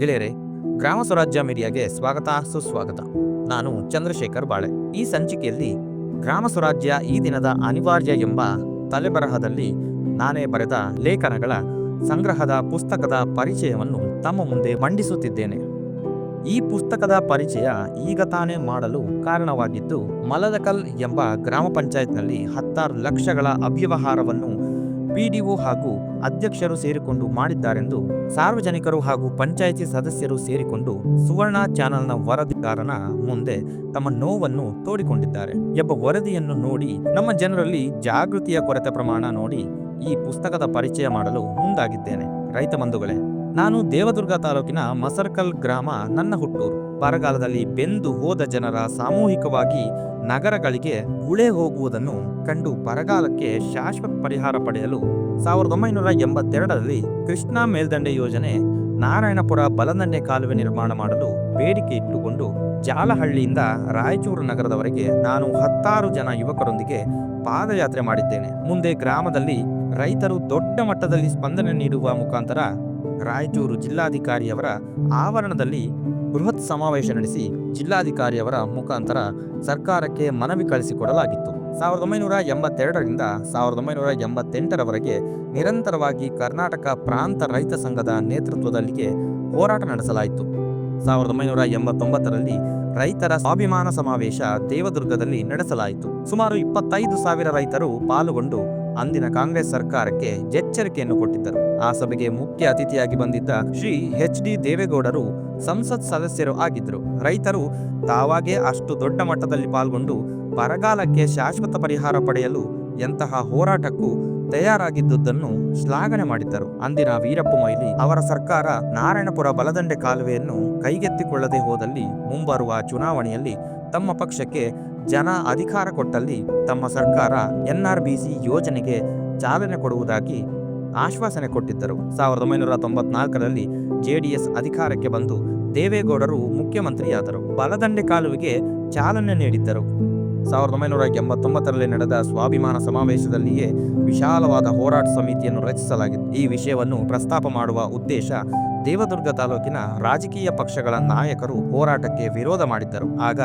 ಗೆಳೆಯರೆ, ಗ್ರಾಮ ಸ್ವರಾಜ್ಯ ಮೀಡಿಯಾಗೆ ಸ್ವಾಗತ, ಸುಸ್ವಾಗತ. ನಾನು ಚಂದ್ರಶೇಖರ್ ಬಾಳೆ. ಈ ಸಂಚಿಕೆಯಲ್ಲಿ ಗ್ರಾಮ ಸ್ವರಾಜ್ಯ ಈ ದಿನದ ಅನಿವಾರ್ಯ ಎಂಬ ತಲೆಬರಹದಲ್ಲಿ ನಾನೇ ಬರೆದ ಲೇಖನಗಳ ಸಂಗ್ರಹದ ಪುಸ್ತಕದ ಪರಿಚಯವನ್ನು ತಮ್ಮ ಮುಂದೆ ಮಂಡಿಸುತ್ತಿದ್ದೇನೆ. ಈ ಪುಸ್ತಕದ ಪರಿಚಯ ಈಗ ತಾನೇ ಮಾಡಲು ಕಾರಣವಾಗಿದ್ದು, ಮಲದಕಲ್ ಎಂಬ ಗ್ರಾಮ ಪಂಚಾಯತ್ನಲ್ಲಿ ಹತ್ತಾರು ಲಕ್ಷಗಳ ಅವ್ಯವಹಾರವನ್ನು ಪಿಡಿಒ ಹಾಗೂ ಅಧ್ಯಕ್ಷರು ಸೇರಿಕೊಂಡು ಮಾಡಿದ್ದಾರೆಂದು ಸಾರ್ವಜನಿಕರು ಹಾಗೂ ಪಂಚಾಯಿತಿ ಸದಸ್ಯರು ಸೇರಿಕೊಂಡು ಸುವರ್ಣ ಚಾನೆಲ್ನ ವರದಿಗಾರನ ಮುಂದೆ ತಮ್ಮ ನೋವನ್ನು ತೋಡಿಕೊಂಡಿದ್ದಾರೆ. ಎಂಬ ವರದಿಯನ್ನು ನೋಡಿ ನಮ್ಮ ಜನರಲ್ಲಿ ಜಾಗೃತಿಯ ಕೊರತೆ ಪ್ರಮಾಣ ನೋಡಿ ಈ ಪುಸ್ತಕದ ಪರಿಚಯ ಮಾಡಲು ಮುಂದಾಗಿದ್ದೇನೆ. ರೈತ ಬಂಧುಗಳೇ, ನಾನು ದೇವದುರ್ಗ ತಾಲೂಕಿನ ಮಸರ್ಕಲ್ ಗ್ರಾಮ ನನ್ನ ಹುಟ್ಟೂರು ಬರಗಾಲದಲ್ಲಿ ಬೆಂದು ಹೋದ ಜನರ ಸಾಮೂಹಿಕವಾಗಿ ನಗರಗಳಿಗೆ ಗುಳೆ ಹೋಗುವುದನ್ನು ಕಂಡು ಬರಗಾಲಕ್ಕೆ ಶಾಶ್ವತ ಪರಿಹಾರ ಪಡೆಯಲು ಸಾವಿರದ ಒಂಬೈನೂರ ಎಂಬತ್ತೆರಡರಲ್ಲಿ ಕೃಷ್ಣಾ ಮೇಲ್ದಂಡೆ ಯೋಜನೆ ನಾರಾಯಣಪುರ ಬಲದಂಡೆ ಕಾಲುವೆ ನಿರ್ಮಾಣ ಮಾಡಲು ಬೇಡಿಕೆ ಇಟ್ಟುಕೊಂಡು ಜಾಲಹಳ್ಳಿಯಿಂದ ರಾಯಚೂರು ನಗರದವರೆಗೆ ನಾನು ಹತ್ತಾರು ಜನ ಯುವಕರೊಂದಿಗೆ ಪಾದಯಾತ್ರೆ ಮಾಡಿದ್ದೇನೆ. ಮುಂದೆ ಗ್ರಾಮದಲ್ಲಿ ರೈತರು ದೊಡ್ಡ ಮಟ್ಟದಲ್ಲಿ ಸ್ಪಂದನೆ ನೀಡುವ ಮುಖಾಂತರ ರಾಯಚೂರು ಜಿಲ್ಲಾಧಿಕಾರಿಯವರ ಆವರಣದಲ್ಲಿ ಬೃಹತ್ ಸಮಾವೇಶ ನಡೆಸಿ ಜಿಲ್ಲಾಧಿಕಾರಿಯವರ ಮುಖಾಂತರ ಸರ್ಕಾರಕ್ಕೆ ಮನವಿ ಕಳಿಸಿಕೊಡಲಾಗಿತ್ತು. ಸಾವಿರದ ಒಂಬೈನೂರ ಎಂಬತ್ತೆರಡರಿಂದ ಸಾವಿರದ ಒಂಬೈನೂರ ಎಂಬತ್ತೆಂಟರವರೆಗೆ ನಿರಂತರವಾಗಿ ಕರ್ನಾಟಕ ಪ್ರಾಂತ ರೈತ ಸಂಘದ ನೇತೃತ್ವದಲ್ಲಿಗೆ ಹೋರಾಟ ನಡೆಸಲಾಯಿತು. ಸಾವಿರದ ಒಂಬೈನೂರ ಎಂಬತ್ತೊಂಬತ್ತರಲ್ಲಿ ರೈತರ ಸ್ವಾಭಿಮಾನ ಸಮಾವೇಶ ದೇವದುರ್ಗದಲ್ಲಿ ನಡೆಸಲಾಯಿತು. ಸುಮಾರು ಇಪ್ಪತ್ತೈದು ಸಾವಿರ ರೈತರು ಪಾಲ್ಗೊಂಡು ಅಂದಿನ ಕಾಂಗ್ರೆಸ್ ಸರ್ಕಾರಕ್ಕೆ ಎಚ್ಚರಿಕೆಯನ್ನು ಕೊಟ್ಟಿದ್ದರು. ಆ ಸಭೆಗೆ ಮುಖ್ಯ ಅತಿಥಿಯಾಗಿ ಬಂದಿದ್ದ ಶ್ರೀ ಎಚ್ ಡಿ ದೇವೇಗೌಡರು ಸಂಸತ್ ಸದಸ್ಯರು ಆಗಿದ್ದರು. ರೈತರು ತಾವಾಗೇ ಅಷ್ಟು ದೊಡ್ಡ ಮಟ್ಟದಲ್ಲಿ ಪಾಲ್ಗೊಂಡು ಬರಗಾಲಕ್ಕೆ ಶಾಶ್ವತ ಪರಿಹಾರ ಪಡೆಯಲು ಎಂತಹ ಹೋರಾಟಕ್ಕೂ ತಯಾರಾಗಿದ್ದುದನ್ನು ಶ್ಲಾಘನೆ ಮಾಡಿದ್ದರು. ಅಂದಿನ ವೀರಪ್ಪ ಮೊಯ್ಲಿ ಅವರ ಸರ್ಕಾರ ನಾರಾಯಣಪುರ ಬಲದಂಡೆ ಕಾಲುವೆಯನ್ನು ಕೈಗೆತ್ತಿಕೊಳ್ಳದೆ ಹೋದಲ್ಲಿ ಮುಂಬರುವ ಚುನಾವಣೆಯಲ್ಲಿ ತಮ್ಮ ಪಕ್ಷಕ್ಕೆ ಜನ ಅಧಿಕಾರ ಕೊಟ್ಟಲ್ಲಿ ತಮ್ಮ ಸರ್ಕಾರ ಎನ್ಆರ್ಬಿಸಿ ಯೋಜನೆಗೆ ಚಾಲನೆ ಕೊಡುವುದಾಗಿ ಆಶ್ವಾಸನೆ ಕೊಟ್ಟಿದ್ದರು. ಸಾವಿರದ ಒಂಬೈನೂರ ತೊಂಬತ್ನಾಲ್ಕರಲ್ಲಿ ಜೆಡಿಎಸ್ ಅಧಿಕಾರಕ್ಕೆ ಬಂದು ದೇವೇಗೌಡರು ಮುಖ್ಯಮಂತ್ರಿಯಾದರು. ಬಲದಂಡೆ ಕಾಲುವೆಗೆ ಚಾಲನೆ ನೀಡಿದ್ದರು. ಸಾವಿರದ ಒಂಬೈನೂರ ಎಂಬತ್ತೊಂಬತ್ತರಲ್ಲಿ ನಡೆದ ಸ್ವಾಭಿಮಾನ ಸಮಾವೇಶದಲ್ಲಿಯೇ ವಿಶಾಲವಾದ ಹೋರಾಟ ಸಮಿತಿಯನ್ನು ರಚಿಸಲಾಗಿತ್ತು. ಈ ವಿಷಯವನ್ನು ಪ್ರಸ್ತಾಪ ಮಾಡುವ ಉದ್ದೇಶ ದೇವದುರ್ಗ ತಾಲೂಕಿನ ರಾಜಕೀಯ ಪಕ್ಷಗಳ ನಾಯಕರು ಹೋರಾಟಕ್ಕೆ ವಿರೋಧ ಮಾಡಿದ್ದರು. ಆಗ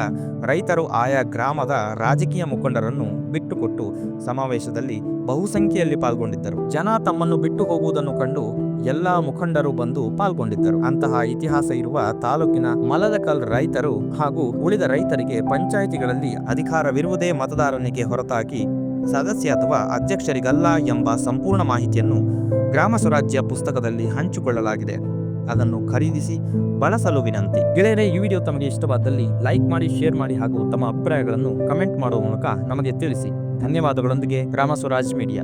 ರೈತರು ಆಯಾ ಗ್ರಾಮದ ರಾಜಕೀಯ ಮುಖಂಡರನ್ನು ಬಿಟ್ಟುಕೊಟ್ಟು ಸಮಾವೇಶದಲ್ಲಿ ಬಹುಸಂಖ್ಯೆಯಲ್ಲಿ ಪಾಲ್ಗೊಂಡಿದ್ದರು. ಜನ ತಮ್ಮನ್ನು ಬಿಟ್ಟು ಹೋಗುವುದನ್ನು ಕಂಡು ಎಲ್ಲಾ ಮುಖಂಡರು ಬಂದು ಪಾಲ್ಗೊಂಡಿದ್ದರು. ಅಂತಹ ಇತಿಹಾಸ ಇರುವ ತಾಲೂಕಿನ ಮಲದಕಲ್ ರೈತರು ಹಾಗೂ ಉಳಿದ ರೈತರಿಗೆ ಪಂಚಾಯಿತಿಗಳಲ್ಲಿ ಅಧಿಕಾರವಿರುವುದೇ ಮತದಾರನಿಗೆ ಹೊರತಾಗಿ ಸದಸ್ಯ ಅಥವಾ ಅಧ್ಯಕ್ಷರಿಗಲ್ಲ ಎಂಬ ಸಂಪೂರ್ಣ ಮಾಹಿತಿಯನ್ನು ಗ್ರಾಮ ಸ್ವರಾಜ್ಯ ಪುಸ್ತಕದಲ್ಲಿ ಹಂಚಿಕೊಳ್ಳಲಾಗಿದೆ. ಅದನ್ನು ಖರೀದಿಸಿ ಬಳಸಲು ವಿನಂತಿ. ಗೆಳೆಯರೇ, ಈ ವಿಡಿಯೋ ತಮಗೆ ಇಷ್ಟವಾದಲ್ಲಿ ಲೈಕ್ ಮಾಡಿ, ಶೇರ್ ಮಾಡಿ ಹಾಗೂ ತಮ್ಮ ಅಭಿಪ್ರಾಯಗಳನ್ನು ಕಮೆಂಟ್ ಮಾಡುವ ಮೂಲಕ ನಮಗೆ ತಿಳಿಸಿ. ಧನ್ಯವಾದಗಳೊಂದಿಗೆ ಗ್ರಾಮ ಸ್ವರಾಜ್ ಮೀಡಿಯಾ.